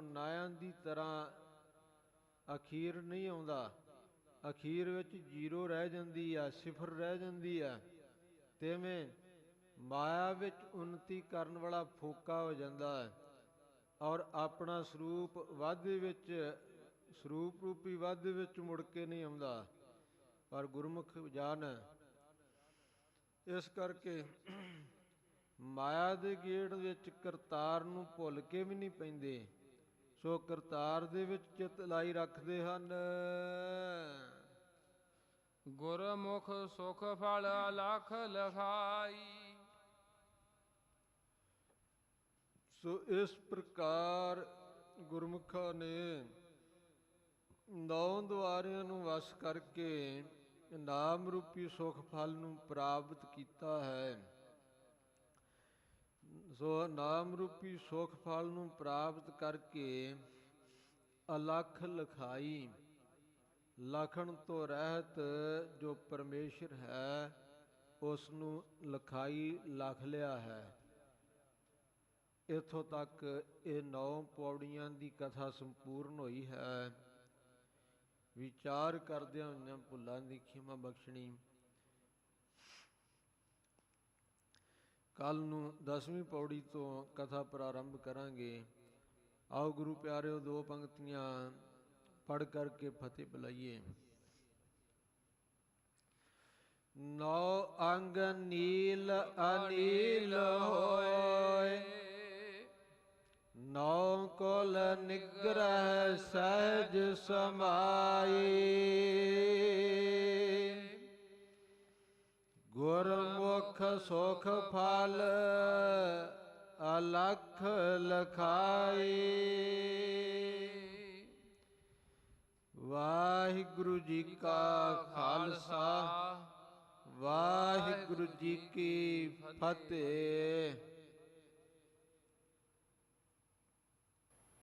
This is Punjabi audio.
ਸਰੂਪ ਦੀ ਤਰ੍ਹਾਂ ਅਖੀਰ ਨਹੀਂ ਆਉਂਦਾ। ਅਖੀਰ ਵਿੱਚ ਜ਼ੀਰੋ ਰਹਿ ਜਾਂਦੀ ਆ, ਸਿਫਰ ਰਹਿ ਜਾਂਦੀ ਆ। ਤਿਵੇਂ ਮਾਇਆ ਵਿੱਚ ਉન્નਤੀ ਕਰਨ ਵਾਲਾ ਫੋਕਾ ਹੋ ਜਾਂਦਾ ਹੈ ਔਰ ਆਪਣਾ ਸਰੂਪ ਵਾਧੇ ਵਿੱਚ, ਸਰੂਪ ਰੂਪੀ ਵਾਧੇ ਵਿੱਚ ਮੁੜ ਕੇ ਨਹੀਂ ਆਉਂਦਾ। ਪਰ ਗੁਰਮੁਖ ਜਾਣ ਇਸ ਕਰਕੇ ਮਾਇਆ ਦੇ ਗੇੜ ਵਿੱਚ ਕਰਤਾਰ ਨੂੰ ਭੁੱਲ ਕੇ ਵੀ ਨਹੀਂ ਪੈਂਦੇ। ਸੋ ਕਰਤਾਰ ਦੇ ਵਿੱਚ ਚਿੱਤ ਲਾਈ ਰੱਖਦੇ ਹਨ। ਗੁਰਮੁਖ ਸੁਖ ਫਲ ਲਖ ਲਖਾਈ। ਸੋ ਇਸ ਪ੍ਰਕਾਰ ਗੁਰਮੁਖਾਂ ਨੇ ਨੌ ਦੁਆਰਿਆਂ ਨੂੰ ਵਸ ਕਰਕੇ ਨਾਮ ਰੂਪੀ ਸੁਖ ਫਲ ਨੂੰ ਪ੍ਰਾਪਤ ਕੀਤਾ ਹੈ। ਸੋ ਨਾਮ ਰੂਪੀ ਸੁਖ ਫਲ ਨੂੰ ਪ੍ਰਾਪਤ ਕਰਕੇ ਅਲਖ ਲਖਾਈ। ਲਖਣ ਤੋਂ ਰਹਿਤ ਜੋ ਪਰਮੇਸ਼ਰ ਹੈ ਉਸ ਨੂੰ ਲਖਾਈ ਲਖ ਲਿਆ ਹੈ। ਇਥੋਂ ਤੱਕ ਇਹ ਨੌ ਪੌੜੀਆਂ ਦੀ ਕਥਾ ਸੰਪੂਰਨ ਹੋਈ ਹੈ। ਵਿਚਾਰ ਕਰਦਿਆਂ ਹੋਇਆਂ ਭੁੱਲਾਂ ਦੀ ਖਿਮਾ ਬਖਸ਼ਣੀ। ਕੱਲ ਨੂੰ 10ਵੀਂ ਪੌੜੀ ਤੋਂ ਕਥਾ ਪ੍ਰਾਰੰਭ ਕਰਾਂਗੇ। ਆਓ ਗੁਰੂ ਪਿਆਰਿਓ, ਦੋ ਪੰਕਤੀਆਂ ਪੜ ਕਰਕੇ ਫਤਿਹ ਬੁਲਾਈਏ। ਨੌ ਅੰਗ ਨੀਲ ਅਨੀਲ ਹੋਏ, ਨੌ ਕੋਲ ਨਿਗ੍ਰਹ ਸਹਿਜ ਸਮਾਈ। ਗੁਰਮੁਖ ਸੁਖ ਫਲ ਅਲਖ ਲਖਾਈ। ਵਾਹਿਗੁਰੂ ਜੀ ਕਾ ਖਾਲਸਾ ਵਾਹਿਗੁਰੂ ਜੀ ਕੀ ਫਤਿਹ।